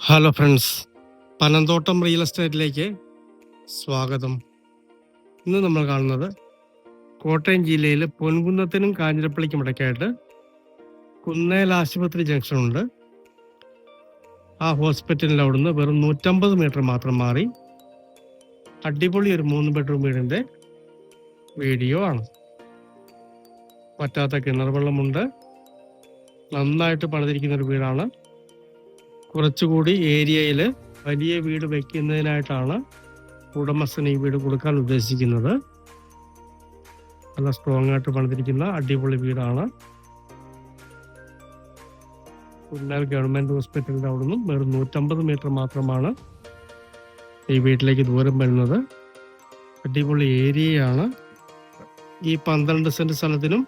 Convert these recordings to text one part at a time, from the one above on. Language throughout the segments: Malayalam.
ഹലോ ഫ്രണ്ട്സ് പനന്തോട്ടം റിയൽ എസ്റ്റേറ്റിലേക്ക് സ്വാഗതം. ഇന്ന് നമ്മൾ കാണുന്നത് കോട്ടയം ജില്ലയിൽ പൊൻകുന്നത്തിനും കാഞ്ഞിരപ്പള്ളിക്കും ഇടയ്ക്കായിട്ട് കുന്നേൽ ആശുപത്രി ജംഗ്ഷനുണ്ട് ആ ഹോസ്പിറ്റലിന്റെ അവിടുന്ന് വെറും നൂറ്റമ്പത് മീറ്റർ മാത്രം മാറി അടിപൊളി ഒരു മൂന്ന് ബെഡ്റൂം വീടിന്റെ വീഡിയോ ആണ്. പറ്റാത്ത കിണർ വെള്ളമുണ്ട്. നന്നായിട്ട് പണിതിരിക്കുന്ന ഒരു വീടാണ്. കുറച്ചുകൂടി ഏരിയയിൽ വലിയ വീട് വയ്ക്കുന്നതിനായിട്ടാണ് ഉടമസ്ഥന് ഈ വീട് കൊടുക്കാൻ ഉദ്ദേശിക്കുന്നത്. നല്ല സ്ട്രോങ് ആയിട്ട് പണിതിരിക്കുന്ന അടിപൊളി വീടാണ്. കുന്നാൽ ഗവൺമെന്റ് ഹോസ്പിറ്റലിന്റെ അവിടെ നിന്നും വെറും നൂറ്റമ്പത് മീറ്റർ മാത്രമാണ് ഈ വീട്ടിലേക്ക് ദൂരം വരുന്നത്. അടിപൊളി ഏരിയയാണ്. ഈ പന്ത്രണ്ട് സെന്റ് സ്ഥലത്തിനും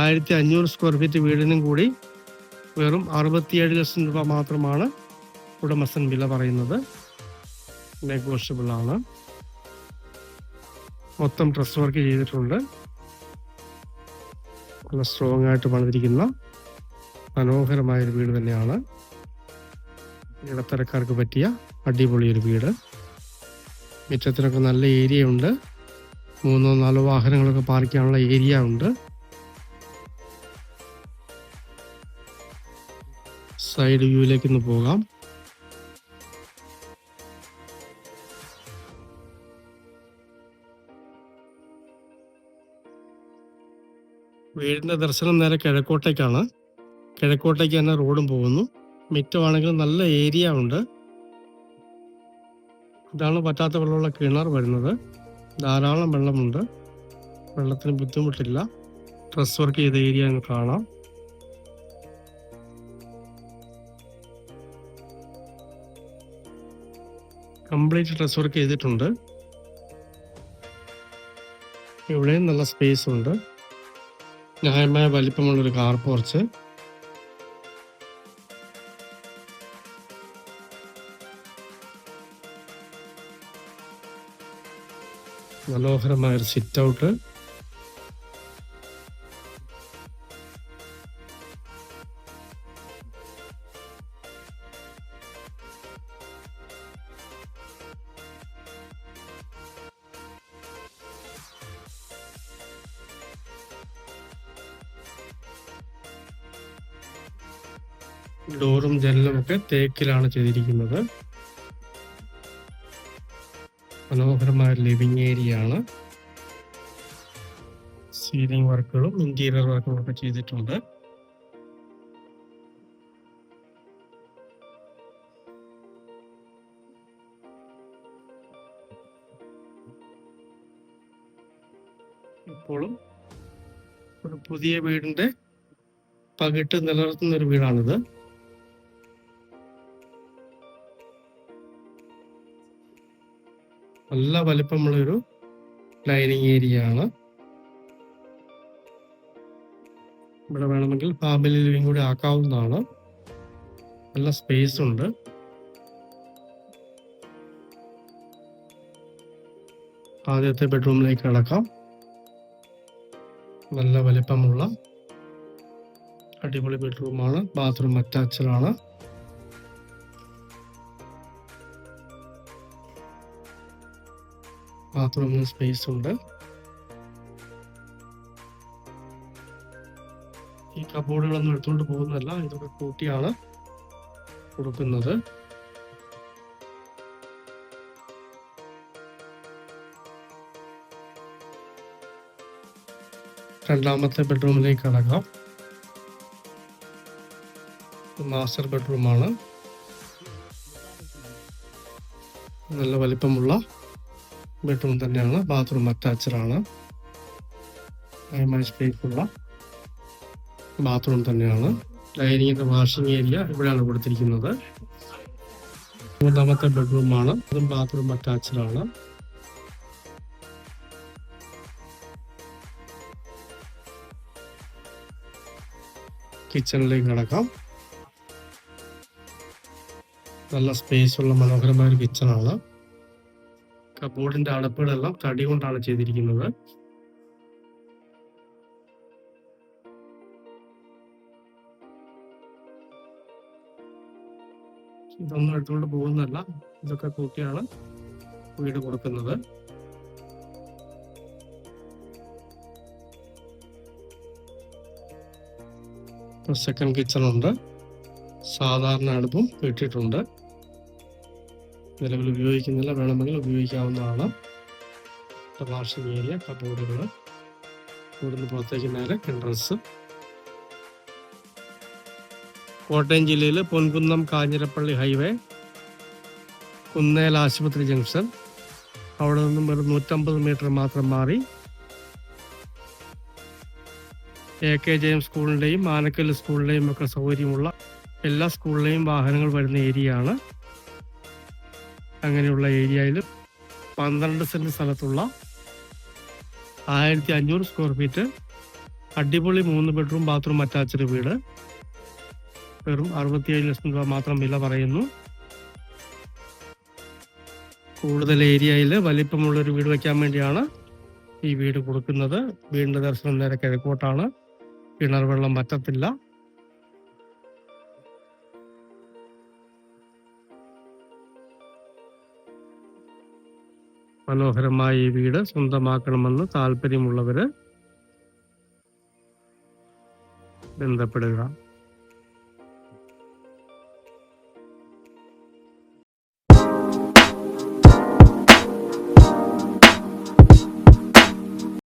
ആയിരത്തി അഞ്ഞൂറ് സ്ക്വയർ ഫീറ്റ് വീടിനും കൂടി വെറും അറുപത്തിയേഴ് ലക്ഷം രൂപ മാത്രമാണ് ഉടമസ്ഥൻ വില പറയുന്നത്. നെഗോഷ്യബിൾ ആണ് മൊത്തം ഡ്രസ് വർക്ക് ചെയ്തിട്ടുണ്ട്. നല്ല സ്ട്രോങ് ആയിട്ട് പണിതിരിക്കുന്ന മനോഹരമായ ഒരു വീട് തന്നെയാണ്. ഇടത്തരക്കാർക്ക് പറ്റിയ അടിപൊളി ഒരു വീട്. മുറ്റത്തിനൊക്കെ നല്ല ഏരിയ ഉണ്ട്. മൂന്നോ നാലോ വാഹനങ്ങളൊക്കെ പാർക്ക് ചെയ്യാനുള്ള ഏരിയ ഉണ്ട്. സൈഡ് വ്യൂയിലേക്ക് ഒന്ന് പോകാം. വീടിന്റെ ദർശനം നേരെ കിഴക്കോട്ടേക്കാണ്. കിഴക്കോട്ടേക്ക് തന്നെ റോഡും പോകുന്നു. മിറ്റമാണെങ്കിൽ നല്ല ഏരിയ ഉണ്ട്. ഇതാണ് പറ്റാത്ത വെള്ളമുള്ള കിണർ വരുന്നത്. ധാരാളം വെള്ളമുണ്ട്. വെള്ളത്തിന് ബുദ്ധിമുട്ടില്ല. ഡ്രസ് വർക്ക് ചെയ്ത ഏരിയ കാണാം. കംപ്ലീറ്റ് ഡ്രസ് വർക്ക് ചെയ്തിട്ടുണ്ട്. ഇവിടെയും നല്ല സ്പേസ് ഉണ്ട്. ന്യായമായ വലിപ്പമുള്ളൊരു കാർ പോർച്ച് മനോഹരമായൊരു സിറ്റ് ഔട്ട് ഡോറും ജനലും ഒക്കെ തേക്കിലാണ് ചെയ്തിരിക്കുന്നത്. മനോഹരമായ ലിവിങ് ഏരിയ ആണ് സീലിംഗ് വർക്കുകളും ഇന്റീരിയർ വർക്കുകളും ഒക്കെ ചെയ്തിട്ടുണ്ട്. ഇപ്പോഴും ഒരു പുതിയ വീടിന്റെ പകിട്ട് നിലനിർത്തുന്ന ഒരു വീടാണിത്. നല്ല വലിപ്പമുള്ള ഒരു ഡൈനിങ് ഏരിയ ആണ് ഇവിടെ വേണമെങ്കിൽ ഫാമിലി ലിവിങ് കൂടി ആക്കാവുന്നതാണ്. നല്ല സ്പേസ് ഉണ്ട്. ആദ്യത്തെ ബെഡ്റൂമിലേക്ക് കിടക്കാം. നല്ല വലിപ്പമുള്ള അടിപൊളി ബെഡ്റൂമാണ് ബാത്റൂം അറ്റാച്ച്ഡ് ബാത്റൂമിന് സ്പേസ് ഉണ്ട്. ഈ കബോർഡുകളൊന്നും എടുത്തുകൊണ്ട് പോകുന്നതല്ല ഇതൊക്കെ കൂട്ടിയാണ് കൊടുക്കുന്നത്. രണ്ടാമത്തെ ബെഡ്റൂമിലേക്ക് കടക്കാം. മാസ്റ്റർ ബെഡ്റൂമാണ് നല്ല വലിപ്പമുള്ള ബെഡ്റൂം തന്നെയാണ്. ബാത്റൂം അറ്റാച്ച്ഡ് ആണ്. സ്പേസുള്ള ബാത്റൂം തന്നെയാണ്. ഡൈനിങ്ങിന്റെ വാഷിംഗ് ഏരിയ ഇവിടെയാണ് കൊടുത്തിരിക്കുന്നത്. മൂന്നാമത്തെ ബെഡ്റൂമാണ് അതും ബാത്റൂം അറ്റാച്ച്ഡ് ആണ്. കിച്ചണിലേക്ക് കിടക്കാം. നല്ല സ്പേസുള്ള മനോഹരമായ ഒരു കിച്ചണാണ് കബോർഡിന്റെ അടപ്പുകളെല്ലാം തടി കൊണ്ടാണ് ചെയ്തിരിക്കുന്നത്. ഇതൊന്നും എടുത്തുകൊണ്ട് പോകുന്നല്ല ഇതൊക്കെ കൂട്ടിയാണ് വീട് കൊടുക്കുന്നത്. സെക്കൻഡ് കിച്ചൺ ഉണ്ട്. സാധാരണ അടുപ്പും ഇട്ടിട്ടുണ്ട് നിലവിൽ ഉപയോഗിക്കുന്നില്ല. വേണമെങ്കിൽ ഉപയോഗിക്കാവുന്നതാണ്. വാഷിംഗ് ഏരിയ കബോർഡുകൾ ഇവിടുന്ന് പുറത്തേക്ക് നേരെ കിൻഡ്രസ് കോട്ടയം ജില്ലയിൽ പൊൻകുന്നം കാഞ്ഞിരപ്പള്ളി ഹൈവേ കുന്നേൽ ആശുപത്രി ജംഗ്ഷൻ അവിടെ നിന്നും ഒരു നൂറ്റമ്പത് മീറ്റർ മാത്രം മാറി. എ കെ ജെ എം സ്കൂളിന്റെയും ആനക്കൽ സ്കൂളിന്റെയും ഒക്കെ സൗകര്യമുള്ള എല്ലാ സ്കൂളിലെയും വാഹനങ്ങൾ വരുന്ന ഏരിയയാണ്. അങ്ങനെയുള്ള ഏരിയയിൽ പന്ത്രണ്ട് സെന്റ് സ്ഥലത്തുള്ള ആയിരത്തി അഞ്ഞൂറ് സ്ക്വയർ ഫീറ്റ് അടിപൊളി മൂന്ന് ബെഡ്റൂം ബാത്റൂം അറ്റാച്ച്ഡ് വീട്. വെറും അറുപത്തിയേഴ് ലക്ഷം രൂപ മാത്രം വില പറയുന്നു. കൂടുതൽ ഏരിയയിൽ വലിപ്പമുള്ള ഒരു വീട് വയ്ക്കാൻ വേണ്ടിയാണ് ഈ വീട് കൊടുക്കുന്നത്. വീടിന്റെ ദർശനം നേരെ കിഴക്കോട്ടാണ്. കിണർ വെള്ളം പറ്റത്തില്ല മനോഹരമായ ഈ വീട് സ്വന്തമാക്കണമെന്ന് താല്പര്യമുള്ളവര് ബന്ധപ്പെടുക.